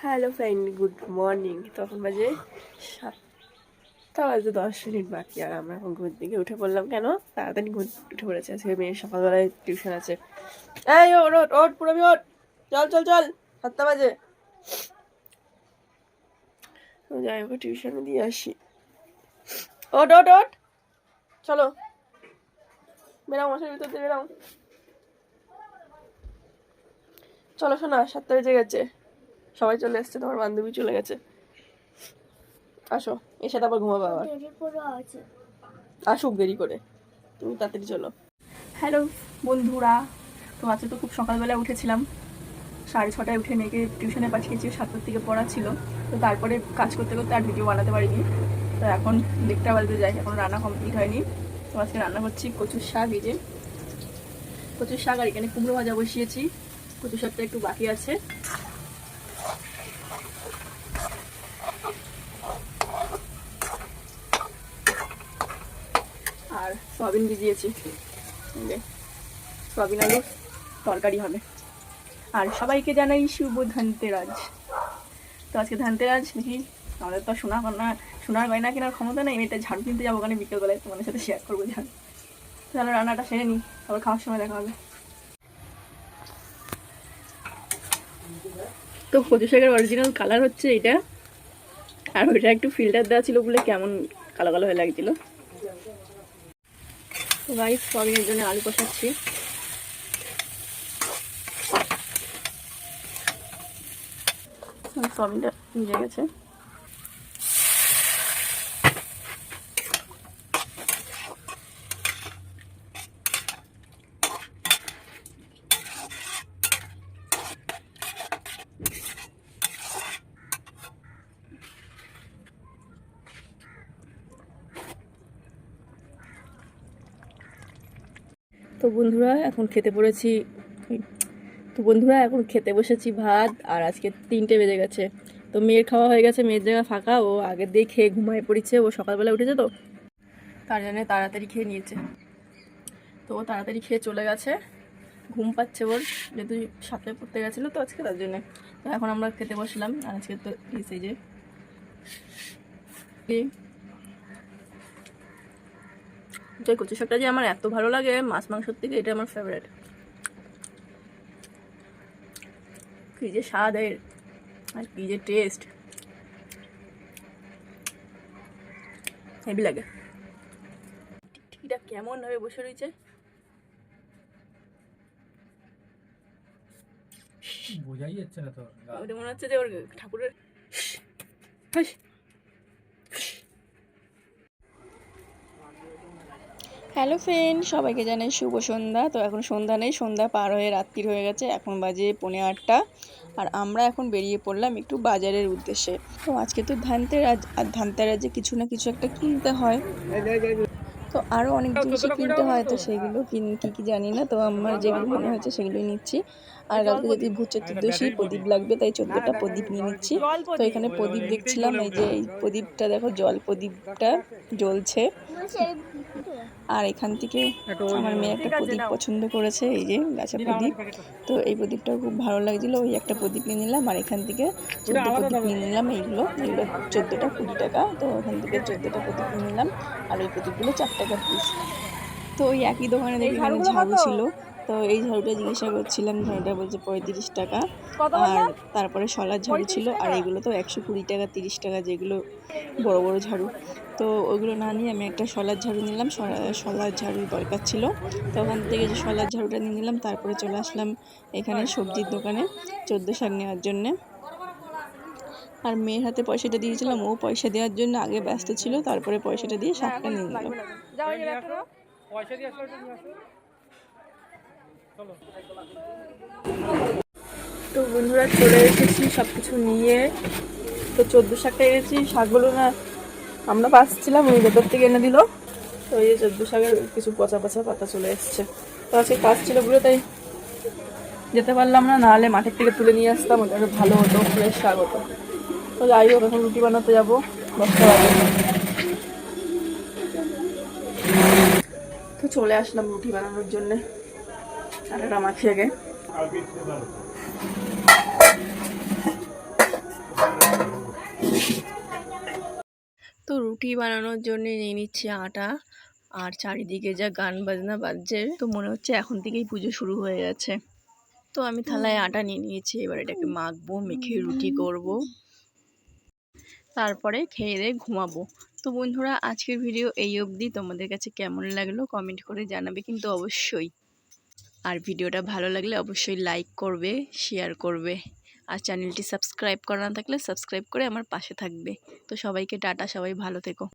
Hello friend, good morning. তখন বাজে সাতটা বাজে, দশ মিনিট বাকি। আর আমরা এখন ঘুম থেকে উঠে পড়লাম কেন? তাড়াতাড়ি ঘুম উঠে পড়েছে। আজকে মেয়ের সকালবেলায় টিউশন আছে। এই ওট ওট ওট পুরবি ওট চল চল চল, সাতটা বাজে। যাই হোক টিউশনে দিয়ে আসি। ওট ওট ওট চলো। বেরাও মাসের ভিতর দিয়ে বেরাও। চলো, শোনা, সাতটা বেজে গেছে। সবাই চলে এসছে তোমার বান্ধবী চলে গেছে। আসো এর সাথে আবার ঘুমাবো আবার। দেরি করে আছে। আসুক দেরি করে। তুমি তাড়াতাড়ি চলো। হ্যালো বন্ধুরা তো আজকে তো খুব সকালবেলা উঠেছিলাম। সাড়ে ছটায় উঠে মেয়েকে টিউশনে পাঠিয়েছি সাতটার থেকে পড়া ছিল। তো তারপরে কাজ করতে করতে আর ভিডিও বানাতে পারিনি। তো এখন দেড়টা বাজতে যাই এখন রান্না কমপ্লিট হয়নি। তো আজকে রান্না করছি কচুর শাক এই যে। কচুর শাক আর এখানে কুমড়ো ভাজা বসিয়েছি। কচুর শাকটা একটু বাকি আছে। আর সয়াবিন ভিজিয়েছি। সয়াবিন আলু তরকারি হবে। আর সবাইকে জানাই শুভ ধনতেরাজ। তো আজকে ধনতেরাজ, দেখি, আমাদের তো সোনা কন্যা সোনার গয়না কেনার ক্ষমতা নেই এটা ঝাড়ু কিনতে যাব ওখানে বিকেলবেলায় তোমাদের সাথে শেয়ার করব ঝাড়ু। তাহলে রান্নাটা সেরে নিই, আবার খাওয়ার সময় দেখা হবে। তো কচু শাকের অরিজিনাল কালার হচ্ছে এটা। আর ওইটা একটু ফিল্টার দেওয়া ছিল বলে কেমন কালো কালো হয়ে লাগছিল। সবই সয়াবিনের জন্য আলু কষাচ্ছি। সয়াবিনটা ভিজে গেছে। তো বন্ধুরা, এখন খেতে পড়েছি। তো বন্ধুরা, এখন খেতে বসেছি ভাত, আর আজকে তিনটে বেজে গেছে। তো মেয়ের খাওয়া হয়ে গেছে, মেয়ের জায়গা ফাঁকা, ও আগের দিয়ে খেয়ে ঘুমায় পড়েছে, ও সকালবেলা উঠেছে তো। তার জন্য তাড়াতাড়ি খেয়ে নিয়েছে। তো ও তাড়াতাড়ি খেয়ে চলে গেছে। ঘুম পাচ্ছে ওর, যেহেতু সাপে পড়তে গেছিল তো আজকে তার জন্য। তো এখন আমরা খেতে বসলাম, আর আজকে তো এসে যে তো কচু শাকটা যে আমার এত ভালো লাগে মাছ মাংসর থেকে এটা আমার ফেভারিট কি যে স্বাদ এর আর কি যে টেস্ট হেভি লাগে। কেমন ভাবে বসে রয়েছে? বোঝাই যাচ্ছে না ওটা মনে হচ্ছে যে ওর ঠাকুরের হ্যালো ফ্রেন্ড সবাইকে জানাই শুভ সন্ধ্যা। তো এখন সন্ধ্যা নেই, সন্ধ্যা পার হয়ে রাত্রির হয়ে গেছে। এখন বাজে পনেরো আটটা। আর আমরা এখন বেরিয়ে পড়লাম একটু বাজারের উদ্দেশ্যে। তো আজকে তো ধানতেরাজ আর ধানতেরাজে কিছু না কিছু একটা কিনতে হয়। তো আরও অনেক জিনিসই কিনতে হয়, তো সেগুলো কিন, কী কী জানি না। তো আমার যেগুলো মনে হয়েছে সেগুলোই নিচ্ছি। আর কালকে যদি ভূত চতুর্দশী প্রদীপ লাগবে তাই চোদ্দোটা প্রদীপ নিয়ে নিচ্ছি। তো এখানে প্রদীপ দেখছিলাম এই যে এই প্রদীপটা দেখো জল প্রদীপটা জ্বলছে। আর এখান থেকে আমার মেয়ে একটা প্রদীপ পছন্দ করেছে এই যে গাছা প্রদীপ। তো এই প্রদীপটা খুব ভালো লাগছিল ওই একটা প্রদীপ নিয়ে নিলাম আর এখান থেকে চোদ্দ প্রদীপ নিয়ে নিলাম এইগুলো এগুলো চোদ্দোটা কুড়ি টাকা তো ওখান থেকে চোদ্দোটা প্রদীপ নিয়ে নিলাম আর ওই প্রদীপগুলো চার টাকা পিস তো ওই একই দোকানে দেখি এখানে ঝাড়ু ছিল। তো এই ঝাড়ুটা জিজ্ঞাসা করছিলাম ঝাড়ুটা বলছে পঁয়ত্রিশ টাকা। আর তারপরে শলার ঝাড়ু ছিল আর এগুলো তো একশো কুড়ি টাকা তিরিশ টাকা যেগুলো বড় বড় ঝাড়ু। তো ওইগুলো না নিয়ে আমি একটা শলার ঝাড়ু নিলাম শলা- শলার ঝাড়ু দরকার ছিল। তো ওখান থেকে যে শলার ঝাড়ুটা নিয়ে নিলাম তারপরে চলে আসলাম এখানে সবজির দোকানে চোদ্দ শাক নেওয়ার জন্যে। আর মেয়ের হাতে পয়সাটা দিয়েছিলাম ও পয়সা দেওয়ার জন্য আগে ব্যস্ত ছিল তারপরে পয়সাটা দিয়ে শাকটা নিয়ে নিলাম পয়সা দিয়ে আসলে নিয়ে আসো চলো তো বন্ধুরা চলে এসেছি সব কিছু নিয়ে। তো চোদ্দ শাকটা এনেছি শাকগুলো না আমরা পাচ্ছিলাম ওই ভেতর থেকে এনে দিল। তো এই চোদ্দ শাকের কিছু পচা পচা পাতা চলে এসছে। তো আজকে কাজ ছিল বলে তাই যেতে পারলাম না, নাহলে মাঠের থেকে তুলে নিয়ে আসতাম, ওটা ভালো হতো ফ্রেশ শাক হতো। তো যাই হোক, এখন রুটি বানাতে যাব, দশটা বাজে। তো চলে আসলাম রুটি বানানোর জন্যে। আগে। তো রুটি বানানোর জন্য নিয়ে নিচ্ছে আটা আর চারিদিকে যা গান বাজনা বাজছে তো মনে হচ্ছে এখন থেকেই পুজো শুরু হয়ে গেছে। তো আমি থালায় আটা নিয়ে নিয়েছি এবার এটাকে মাখবো মেখে রুটি করব। তারপরে খেয়ে দিয়ে ঘুমাবো। তো বন্ধুরা আজকের ভিডিও এই অবধি। তোমাদের কাছে কেমন লাগল কমেন্ট করে জানাবে কিন্তু অবশ্যই। আর ভিডিওটা ভালো লাগলে অবশ্যই লাইক করবে শেয়ার করবে। আর চ্যানেলটি সাবস্ক্রাইব করা না থাকলে সাবস্ক্রাইব করে আমার পাশে থাকবে। তো সবাইকে টাটা, সবাই ভালো থেকো।